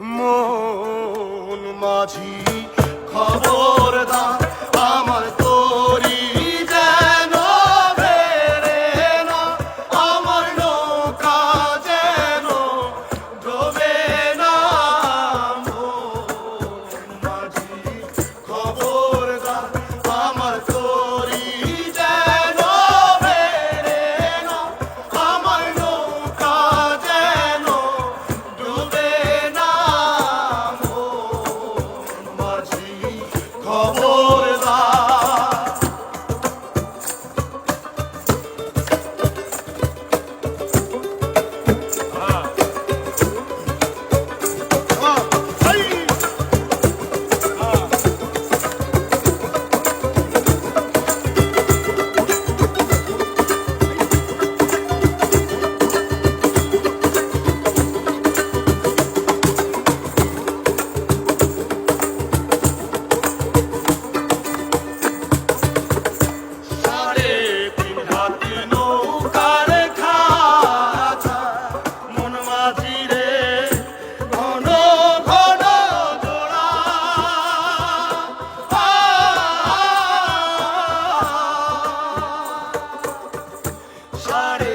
মন মাঝি খবরদার খবরদার Hare